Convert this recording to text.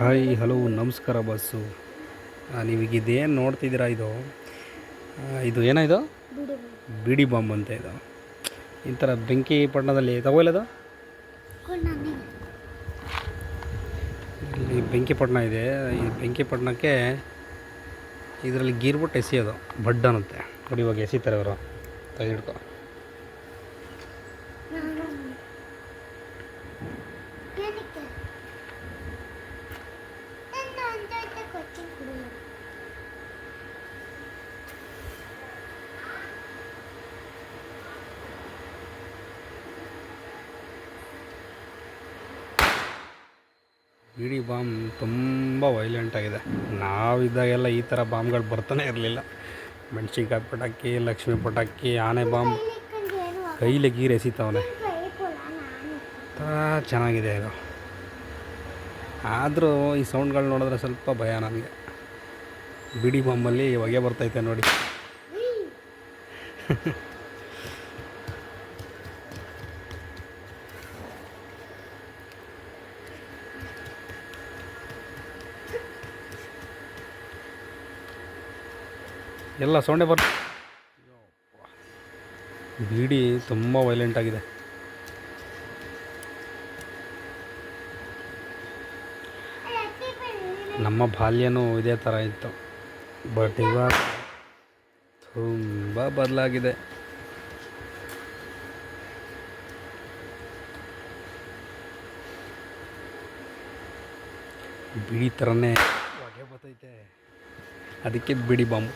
Hi, hello, ನಮಸ್ಕಾರ bus. ನೀವೀಗ ಇದೇನು ನೋಡ್ತಿದ್ದೀರಾ ಇದು? ಇದು ಏನೋ ಬಿಡಿ ಬಾಂಬ್ ಅಂತ ಇದು. ಈ ಥರ ಬೆಂಕಿ ಪಟ್ಟಣದಲ್ಲಿ ತಗೋಲ್ಲದು ಕೊಂಡನೆ ಇಲ್ಲಿ ಬೆಂಕಿ ಪಟ್ಟಣ ಇದೆ. ಈ ಬೆಂಕಿ ಪಟ್ಟಣಕ್ಕೆ ಇದರಲ್ಲಿ ಗೀರ್ಬಿಟ್ಟು ಎಸೆಯೋದು. ಬಡ್ಡನಂತೆ ನೋಡಿ ಇವಾಗ ಎಸಿತಾರೆ ಅವರು ತೆಗೆದಿಡ್ಕೊ ಬಿಡಿ ಬಾಂಬ್ ತುಂಬ ವೈಲೆಂಟ್ ಆಗಿದೆ. ನಾವಿದ್ದಾಗೆಲ್ಲ ಈ ಥರ ಬಾಂಬ್ಗಳು ಬರ್ತಾನೆ ಇರಲಿಲ್ಲ. ಮೆಣಸಿನ್ಕಾಯಿ ಪಟಾಕಿ ಲಕ್ಷ್ಮಿ ಪಟಾಕಿ ಆನೆ ಬಾಂಬ್. ಕೈಲಿ ಗೀರೆ ಎಸಿತಾವನೆ ಚೆನ್ನಾಗಿದೆ ಇದು. ಆದರೂ ಈ ಸೌಂಡ್ಗಳು ನೋಡಿದ್ರೆ ಸ್ವಲ್ಪ ಭಯ ನನಗೆ ಬಿಡಿ ಬಾಂಬಲ್ಲಿ ಹೊಗೆ ಬರ್ತೈತೆ ನೋಡಿ. ಎಲ್ಲ ಸೌಂಡೇ ಬರ್ ಬಿಡಿ ತುಂಬ ವೈಲೆಂಟ್ ಆಗಿದೆ. ನಮ್ಮ ಬಾಲ್ಯನೂ ಇದೇ ಥರ ಇತ್ತು. ಬಟ್ ಇವಾಗ ತುಂಬ ಬದಲಾಗಿದೆ. ಬಿಡಿ ಥರನೇ ಹೊಗೆ ಬರ್ತೈತೆ. ಅದಕ್ಕೆ ಬಿಡಿ ಬಾಂಬ್.